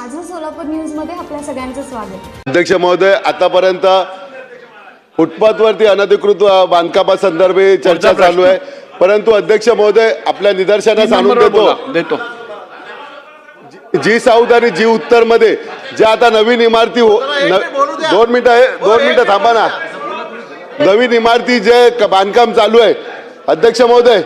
माझं सोलापूर न्यूजमध्ये आपल्या सगळ्यांचं स्वागत. अध्यक्ष महोदय आतापर्यंत फुटपाथवरती अनधिकृत बांधकामासंदर्भी चर्चा चालू आहे. परंतु अध्यक्ष महोदय आपल्या निदर्शनास आणून देतो. देतो. जी साऊथ आणि जी उत्तरमध्ये ज्या आता नवीन इमारती हो- दोन मिनिटं आहे दोन मिनिटं थांबा ना. नवीन इमारती जे बांधकाम चालू आहे. अध्यक्ष महोदय.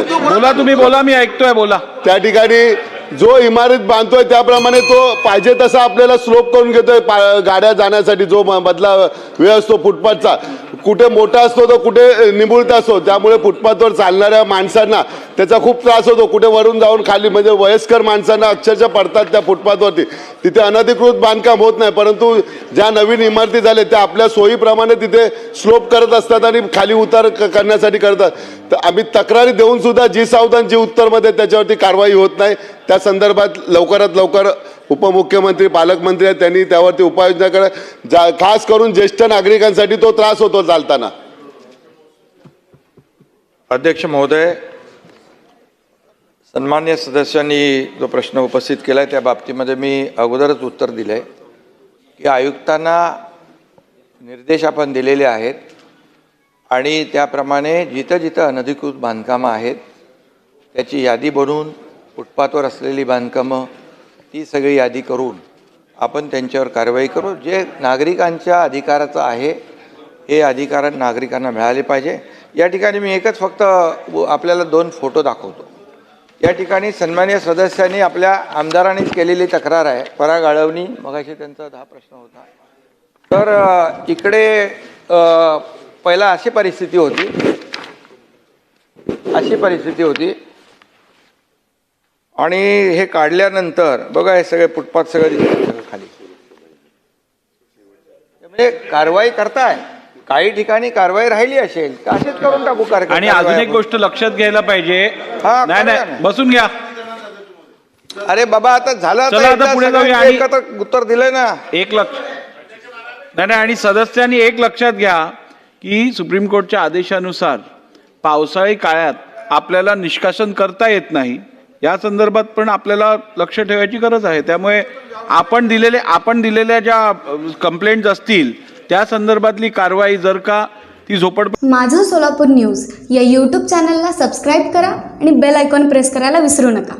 बोला तुम्ही बोला मी ऐकतोय बोला. त्या ठिकाणी जो इमारत बांधतोय त्याप्रमाणे तो पाहिजे तसा आपल्याला स्लोप करून घेतोय पा- गाड्या जाण्यासाठी जो म- मधला वेळ असतो फुटपाथचा. कुठे मोठा असतो तो कुठे निमुळता असतो त्यामुळे फुटपाथवर चालणाऱ्या माणसांना त्याचा खूप त्रास होतो. कुठे वरून जाऊन खाली म्हणजे वयस्कर माणसांना अक्षरशः पडतात त्या फुटपाथवरती. तिथे अनधिकृत बांधकाम होत नाही परंतु ज्या नवीन इमारती झाल्या त्या आपल्या सोयीप्रमाणे तिथे स्लोप करत असतात आणि खाली उतार करण्यासाठी करतात. तर आम्ही तक्रारी देऊन सुद्धा जी सावधान जी उत्तरमध्ये त्याच्यावरती कारवाई होत नाही त्या संदर्भात लवकरात लवकर उपमुख्यमंत्री पालकमंत्री आहेत त्यांनी त्यावरती उपाययोजना करा. जा खास करून ज्येष्ठ नागरिकांसाठी तो त्रास होतो चालताना. अध्यक्ष महोदय सन्मान्य सदस्यांनी जो प्रश्न उपस्थित केला आहे त्या बाबतीमध्ये मी अगोदरच उत्तर दिलं आहे की आयुक्तांना निर्देश आपण दिलेले आहेत आणि त्याप्रमाणे जिथं जिथं अनधिकृत बांधकामं आहेत त्याची यादी बनवून फुटपाथवर असलेली बांधकामं ती सगळी यादी करून आपण त्यांच्यावर कारवाई करू. जे नागरिकांच्या अधिकाराचं आहे हे अधिकार नागरिकांना मिळाले पाहिजे. या ठिकाणी मी एकच फक्त आपल्याला दोन फोटो दाखवतो. या ठिकाणी सन्मान्य सदस्यांनी आपल्या आमदारांनीच केलेली तक्रार आहे. पराग आळवणी मगाशी त्यांचा दहा प्रश्न होता. तर इकडे पहिला अशी परिस्थिती होती. अशी परिस्थिती होती आणि हे काढल्यानंतर बघा हे सगळे फुटपाथ सगळं खाली. म्हणजे कारवाई करताय. काही ठिकाणी कारवाई राहिली असेल तर असेच करून टाकू कार आणि अजून एक गोष्ट लक्षात घ्यायला पाहिजे. हा, नाही नाही. बसून घ्या. अरे बाबा आता झालं चला आता पुढे सगळ्यांनी जाऊया आणि- एकत्र उत्तर दिलंय ना. एक लक्ष. नाही नाही आणि सदस्यांनी एक लक्षात घ्या की सुप्रीम कोर्टच्या आदेशानुसार पावसाळी काळात आपल्याला निष्कासन करता येत नाही. या संदर्भात पण आपल्याला लक्ष ठेवायची गरज आहे. त्यामुळे आपण दिलेले आपण दिलेल्या ज्या कंप्लेंट्स असतील त्या संदर्भातली कारवाई जर का ती झोपड माझं सोलापूर न्यूज या यूट्यूब चॅनलला सबस्क्राईब करा आणि बेल आयकॉन प्रेस करायला विसरू नका.